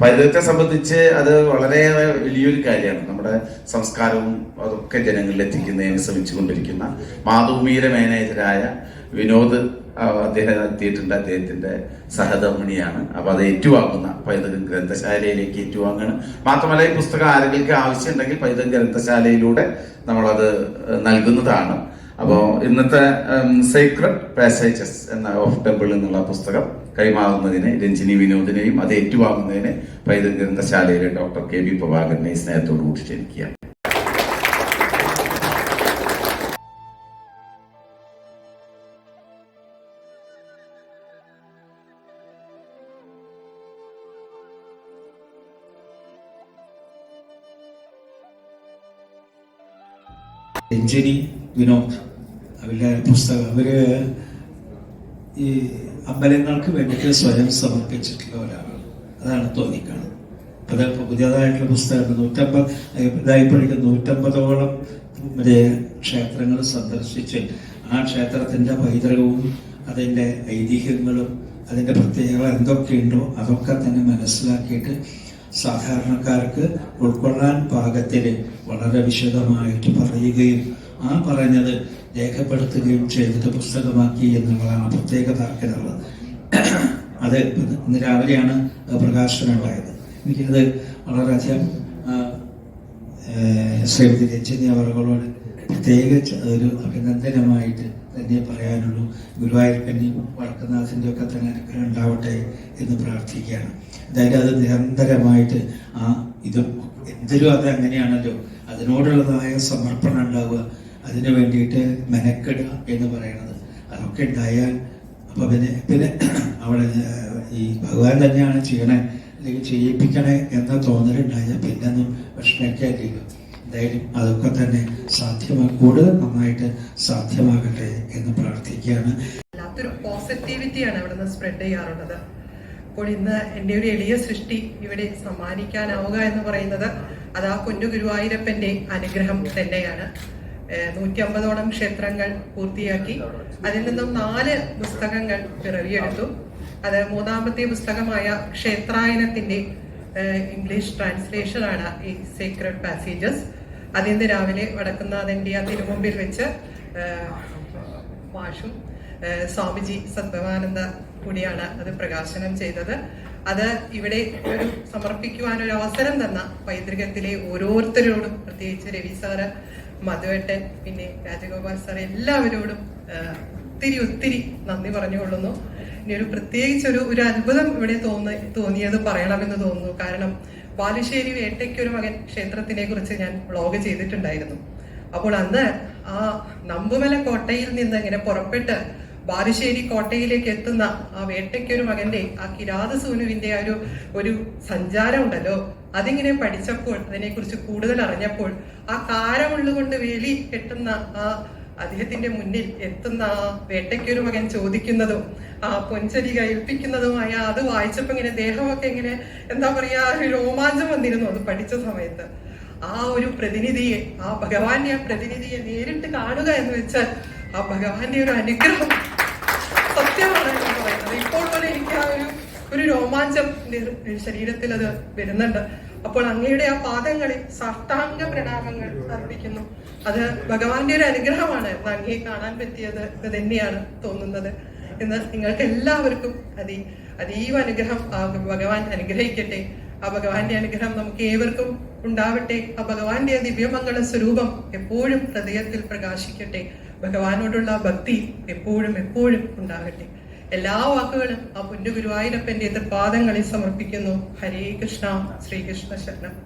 പൈതൃകത്തെ സംബന്ധിച്ച് അത് വളരെ വലിയൊരു കാര്യമാണ്. നമ്മുടെ സംസ്കാരവും അതൊക്കെ ജനങ്ങളിൽ എത്തിക്കുന്നതിന് ശ്രമിച്ചുകൊണ്ടിരിക്കുന്ന മാതൃഭൂമിയിലെ മാനേജരായ വിനോദ് അദ്ദേഹം എത്തിയിട്ടുണ്ട്. അദ്ദേഹത്തിന്റെ സഹധർമ്മിണിയാണ്. അപ്പൊ അത് ഏറ്റുവാങ്ങുന്ന പൈതൃകം ഗ്രന്ഥശാലയിലേക്ക് ഏറ്റുവാങ്ങുകയാണ് മാത്രമല്ല ഈ പുസ്തകം ആരെങ്കിലും ആവശ്യമുണ്ടെങ്കിൽ പൈതൃകം ഗ്രന്ഥശാലയിലൂടെ നമ്മളത് നൽകുന്നതാണ്. അപ്പോൾ ഇന്നത്തെ സീക്രട്ട് പാസേജസ് എന്ന ഓഫ് ടെമ്പിൾ എന്നുള്ള പുസ്തകം കൈമാറുന്നതിന് രഞ്ജിനി വിനോദിനെയും അത് ഏറ്റുവാങ്ങുന്നതിന് പൈതൃക ഗ്രന്ഥശാലയിലെ ഡോക്ടർ കെ ബി പ്രഭാകരനെ സ്നേഹത്തോട് കൂടി ക്ഷണിക്കുകയാണ് രഞ്ജിനി വിനോദ്. അവരുടെ പുസ്തകം അവർ ഈ അമ്പലങ്ങൾക്ക് വേണ്ടിയിട്ട് സ്വയം സമർപ്പിച്ചിട്ടുള്ള ഒരാളാണ്. അതാണ് തോന്നിക്കാണ് അത് പുതിയതായിട്ടുള്ള പുസ്തകമാണ് നൂറ്റമ്പത് ഇതായപ്പോഴേക്ക് നൂറ്റമ്പതോളം മറ്റേ ക്ഷേത്രങ്ങൾ സന്ദർശിച്ച് ആ ക്ഷേത്രത്തിന്റെ പൈതൃകവും അതിന്റെ ഐതിഹ്യങ്ങളും അതിന്റെ പ്രത്യേകത എന്തൊക്കെയുണ്ടോ അതൊക്കെ തന്നെ മനസ്സിലാക്കിയിട്ട് സാധാരണക്കാർക്ക് ഉൾക്കൊള്ളാൻ പാകത്തിൽ വളരെ വിശദമായിട്ട് പറയുകയും ആ പറഞ്ഞത് രേഖപ്പെടുത്തുകയും ചെയ്തിട്ട് പുസ്തകമാക്കി എന്നുള്ളതാണ് പ്രത്യേക എന്നുള്ളത് അത് ഇന്ന് രാവിലെയാണ് പ്രകാശനം ഉണ്ടായത്. എനിക്കത് വളരെയധികം ശ്രീമതി രഞ്ജിനി അവറുകളോട് പ്രത്യേകിച്ച് ഒരു അഭിനന്ദനമായിട്ട് തന്നെ പറയാനുള്ളൂ. ഗുരുവായൂർക്കന്നി വടക്കുന്നാഥിന്റെ ഒക്കെ തന്നെ അനുഗ്രഹം ഉണ്ടാവട്ടെ എന്ന് പ്രാർത്ഥിക്കുകയാണ്. എന്തായാലും അത് നിരന്തരമായിട്ട് ആ ഇതും എന്തിലും അത് അങ്ങനെയാണല്ലോ. അതിനോടുള്ളതായ സമർപ്പണം ഉണ്ടാവുക. അതിനു വേണ്ടിയിട്ട് മെനക്കെടുക എന്ന് പറയുന്നത്. അതൊക്കെ ഉണ്ടായാൽ അപ്പൊ പിന്നെ പിന്നെ അവിടെ ഈ ഭഗവാൻ തന്നെയാണ് ചെയ്യണേ അല്ലെങ്കിൽ ചെയ്യിപ്പിക്കണേ എന്ന തോന്നലുണ്ടായാൽ പിന്നെ ഒന്നും വിഷമിക്കാനില്ല എന്തായാലും അതൊക്കെ തന്നെ സാധ്യമാ കൂടുതൽ നന്നായിട്ട് സാധ്യമാകട്ടെ എന്ന് പ്രാർത്ഥിക്കുകയാണ്. അല്ലാത്തൊരു പോസിറ്റിവിറ്റിയാണ് അവിടെ നിന്ന് സ്പ്രെഡ് ചെയ്യാറുള്ളത്. അപ്പോൾ ഇന്ന് എന്റെ ഒരു എളിയ സൃഷ്ടി ഇവിടെ സമ്മാനിക്കാനാവുക എന്ന് പറയുന്നത് അത് ആ കുഞ്ഞു അനുഗ്രഹം തന്നെയാണ്. നൂറ്റി അമ്പതോളം ക്ഷേത്രങ്ങൾ പൂർത്തിയാക്കി. അതിൽ നിന്നും നാല് പുസ്തകങ്ങൾ പിറവിയെടുത്തു. അത് മൂന്നാമത്തെ പുസ്തകമായ ക്ഷേത്രായനത്തിന്റെ ഇംഗ്ലീഷ് ട്രാൻസ്ലേഷൻ ആണ് ഈ സീക്രട്ട് പാസേജസ് അതിന്ന് രാവിലെ വടക്കുന്നാഥന്റെ ആ തിരുമുമ്പിൽ വെച്ച് വാഷും സ്വാമിജി സദ്ഭവാനന്ദ കൂടിയാണ് അത് പ്രകാശനം ചെയ്തത്. അത് ഇവിടെ ഒരു സമർപ്പിക്കുവാൻ ഒരു അവസരം തന്ന പൈതൃകത്തിലെ ഓരോരുത്തരോടും പ്രത്യേകിച്ച് രവി സാറ് മധുവേട്ടൻ പിന്നെ രാജഗോപാൽ സാർ എല്ലാവരോടും ഒത്തിരി ഒത്തിരി നന്ദി പറഞ്ഞുകൊള്ളുന്നു. ഇനി ഒരു പ്രത്യേകിച്ച് ഒരു ഒരു അത്ഭുതം ഇവിടെ തോന്നി തോന്നിയത് പറയണമെന്ന് തോന്നുന്നു. കാരണം ബാലുശ്ശേരി വേട്ടയ്ക്കൊരു മകൻ ക്ഷേത്രത്തിനെ കുറിച്ച് ഞാൻ വ്ളോഗ് ചെയ്തിട്ടുണ്ടായിരുന്നു. അപ്പോൾ അന്ന് ആ നമ്പുമല കോട്ടയിൽ നിന്ന് ഇങ്ങനെ പുറപ്പെട്ട് ബാലുശ്ശേരി കോട്ടയിലേക്ക് എത്തുന്ന ആ വേട്ടയ്ക്കൊരു മകന്റെ ആ കിരാത സൂനുവിന്റെ ആ ഒരു ഒരു സഞ്ചാരം ഉണ്ടല്ലോ അതിങ്ങനെ പഠിച്ചപ്പോൾ അതിനെക്കുറിച്ച് കൂടുതൽ അറിഞ്ഞപ്പോൾ ആ കാരമുള്ളുകൊണ്ട് വേലി കെട്ടുന്ന ആ അദ്ദേഹത്തിന്റെ മുന്നിൽ എത്തുന്ന ആ വേട്ടയ്ക്കൊരു മകൻ ചോദിക്കുന്നതും ആ പൊൻചരി കഴിപ്പിക്കുന്നതുമായ അത് വായിച്ചപ്പോ ഇങ്ങനെ ദേഹമൊക്കെ ഇങ്ങനെ എന്താ പറയാ രോമാഞ്ചം വന്നിരുന്നു അത് പഠിച്ച സമയത്ത്. ആ ഒരു പ്രതിനിധിയെ ആ ഭഗവാന്റെ ആ പ്രതിനിധിയെ നേരിട്ട് കാണുക എന്ന് വെച്ചാൽ ആ ഭഗവാന്റെ ഒരു അനുഗ്രഹം എന്ന് പറയുന്നത് ഇപ്പോൾ പോലെ എനിക്ക് ആ ഒരു ഒരു രോമാഞ്ചം ശരീരത്തിൽ അത് വരുന്നുണ്ട്. അപ്പോൾ അങ്ങയുടെ ആ പാദങ്ങളിൽ സാഷ്ടാംഗ പ്രണാമങ്ങൾ അർപ്പിക്കുന്നു. അത് ഭഗവാന്റെ ഒരു അനുഗ്രഹമാണ് അങ്ങയെ കാണാൻ പറ്റിയത്. ഇത് തന്നെയാണ് തോന്നുന്നത്. എന്ന് നിങ്ങൾക്ക് എല്ലാവർക്കും അതി അതീവ അനുഗ്രഹം ഭഗവാൻ അനുഗ്രഹിക്കട്ടെ. ആ ഭഗവാന്റെ അനുഗ്രഹം നമുക്ക് ഏവർക്കും ഉണ്ടാവട്ടെ. ആ ഭഗവാന്റെ ദിവ്യമംഗള സ്വരൂപം എപ്പോഴും ഹൃദയത്തിൽ പ്രകാശിക്കട്ടെ. ഭഗവാനോടുള്ള ഭക്തി എപ്പോഴും എപ്പോഴും ഉണ്ടാകട്ടെ. എല്ലാ വാക്കുകളും ആ പൊന്നു ഗുരുവായൂരപ്പന്റെ തൃപാദങ്ങളിൽ സമർപ്പിക്കുന്നു. ഹരേ കൃഷ്ണ ശ്രീകൃഷ്ണ ശരണം.